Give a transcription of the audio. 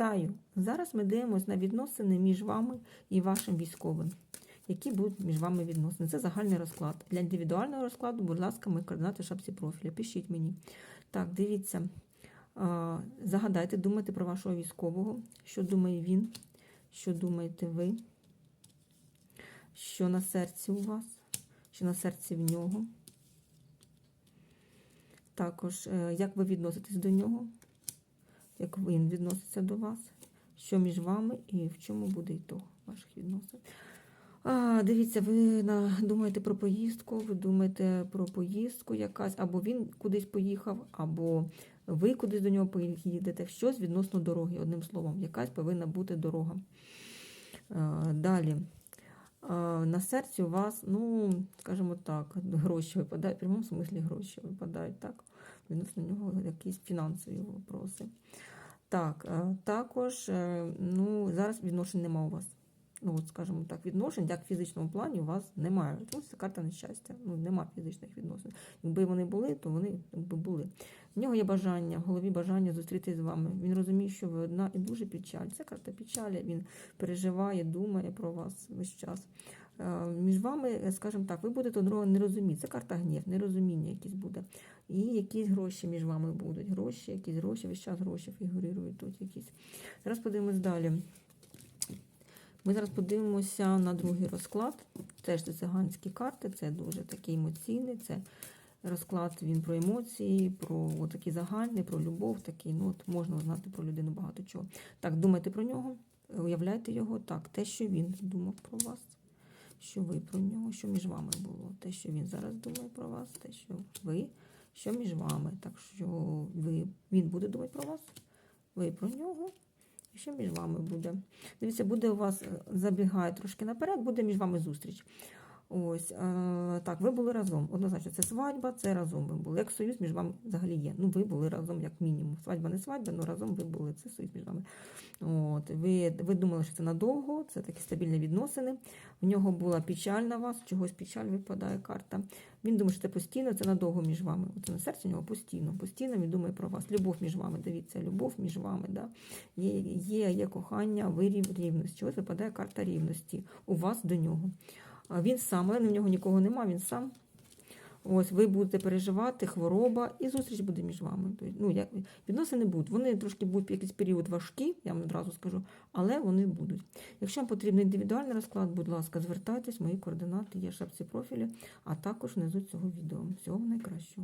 Вітаю! Зараз ми дивимося на відносини між вами і вашим військовим. Які будуть між вами відносини? Це загальний розклад. Для індивідуального розкладу, будь ласка, мої координати шапці профіля. Пишіть мені. Так, дивіться. Загадайте, думайте про вашого військового, що думає він, що думаєте ви, що на серці у вас, що на серці в нього. Також, е, як ви відноситесь до нього, як він відноситься до вас, що між вами і в чому буде ітог ваших відносин. А, Дивіться, ви думаєте про поїздку, ви думаєте про поїздку якась, або він кудись поїхав, або ви кудись до нього поїдете. Щось відносно дороги, одним словом, якась повинна бути дорога. А, Далі. На серці у вас, ну, скажімо так, гроші випадають, в прямому смислі гроші випадають, так? Відносно нього якісь фінансові вопроси. Так, е, також, е, ну, зараз відношень нема у вас. Ну, скажімо так, відношень, як в фізичному плані, у вас немає. Тому це карта нещастя. Ну, нема фізичних відносин. Якби вони були, то вони якби були. В нього є бажання, в голові бажання зустрітися з вами. Він розуміє, що ви одна і дуже печаль. Це карта печалі. Він переживає, думає про вас весь час. Е, Між вами, скажімо так, ви будете одного не розуміти. Це карта гнів, нерозуміння якесь буде. І якісь гроші між вами будуть. Гроші, якісь гроші, весь час гроші фігурують тут якісь. Зараз подивимось далі. Ми зараз подивимося на другий розклад. Теж це циганські карти, це дуже такий емоційний. Це розклад він про емоції, про такий загальний, про любов. Такий, ну от можна знати про людину багато чого. Так, думайте про нього, уявляйте його так, те, що він думав про вас, що ви про нього, що між вами було, те, що він зараз думає про вас, те, що ви, що між вами. Так що ви, він буде думати про вас, ви про нього. Що між вами буде? Дивіться, буде у вас, е, забігає трошки наперед, буде між вами зустріч. Ось, е, так, ви були разом. Однозначно, це свадьба, це разом ви були. Як союз між вами взагалі є. Ну, ви були разом, як мінімум. Свадьба не свадьба, але разом ви були. Це союз між вами. От, ви, ви думали, що це надовго, це такі стабільні відносини. В нього була печаль на вас, чогось печаль випадає карта. Він думає, що це постійно, це надовго між вами. Оце на серці нього постійно. Постійно він думає про вас. Любов між вами. Дивіться, любов між вами. Да? Є, є, є кохання, ви рів- рівність. Чогось випадає карта рівності у вас до нього. Він сам, але в нього нікого нема, він сам. Ось ви будете переживати, хвороба, і зустріч буде між вами. Ну, як, відносини будуть. Вони трошки будуть якийсь період важкі, я вам одразу скажу, але вони будуть. Якщо вам потрібен індивідуальний розклад, будь ласка, звертайтесь, мої координати є в шапці профілі, а також внизу цього відео. Всього найкращого.